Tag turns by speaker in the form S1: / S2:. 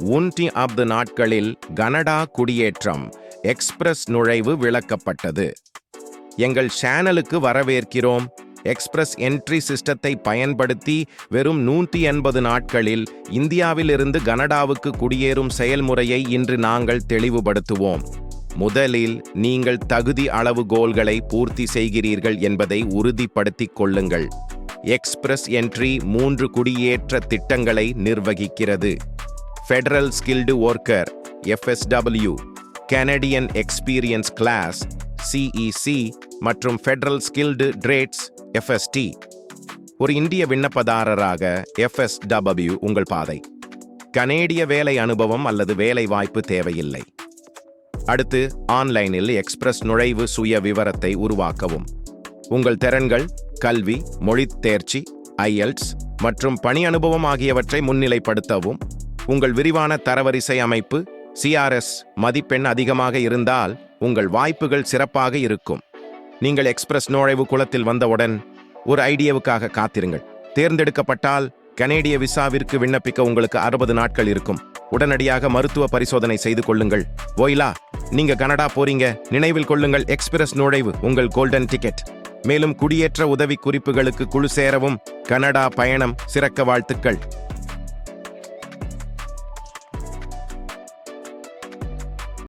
S1: ஒன்றி ஆஃப் நாட்களில் கனடா குடியேற்றம் எக்ஸ்பிரஸ் நுழைவு விளக்கப்பட்டது. எங்கள் சேனலுக்கு வரவேற்கிறோம். எக்ஸ்பிரஸ் என்ட்ரி சிஸ்டத்தை பயன்படுத்தி வெறும் நூற்றி எண்பது நாட்களில் இந்தியாவிலிருந்து கனடாவுக்கு குடியேறும் செயல்முறையை இன்று நாங்கள் தெளிவுபடுத்துவோம். முதலில் நீங்கள் தகுதி அளவுகோல்களை பூர்த்தி செய்கிறீர்கள் என்பதை உறுதிப்படுத்திக் கொள்ளுங்கள். எக்ஸ்பிரஸ் என்ட்ரி மூன்று குடியேற்ற திட்டங்களை நிர்வகிக்கிறது. Federal skilled worker FSW Canadian experience class CEC மற்றும் ஃபெடரல் ஸ்கில்டு ட்ரேட்ஸ் எஃப்எஸ்டி ஒரு இந்திய விண்ணப்பதாரராக எஃப்எஸ்டபிள்யூ உங்கள் பாதை. கனேடிய வேலை அனுபவம் அல்லது வேலை வாய்ப்பு தேவையில்லை. அடுத்து ஆன்லைனில் எக்ஸ்பிரஸ் நுழைவு சுய விவரத்தை உருவாக்கவும். உங்கள் திறன்கள் கல்வி மொழித் தேர்ச்சி ஐஎல்ட்ஸ் மற்றும் பணி அனுபவம் ஆகியவற்றை முன்னிலைப்படுத்தவும். உங்கள் விரிவான தரவரிசை அமைப்பு சிஆர்எஸ் மதிப்பெண் அதிகமாக இருந்தால் உங்கள் வாய்ப்புகள் சிறப்பாக இருக்கும். நீங்கள் எக்ஸ்பிரஸ் நுழைவு குளத்தில் வந்தவுடன் ஒரு ஐடியாவுக்காக காத்திருங்கள். தேர்ந்தெடுக்கப்பட்டால் கனேடிய விசாவிற்கு விண்ணப்பிக்க உங்களுக்கு அறுபது நாட்கள் இருக்கும். உடனடியாக மருத்துவ பரிசோதனை செய்து கொள்ளுங்கள். ஓய்லா நீங்க கனடா போறீங்க. நினைவில் கொள்ளுங்கள் எக்ஸ்பிரஸ் நுழைவு உங்கள் கோல்டன் டிக்கெட் மேலும் குடியேற்ற உதவி குறிப்புகளுக்கு குழு சேரவும் கனடா பயணம் சிறக்க வாழ்த்துக்கள்.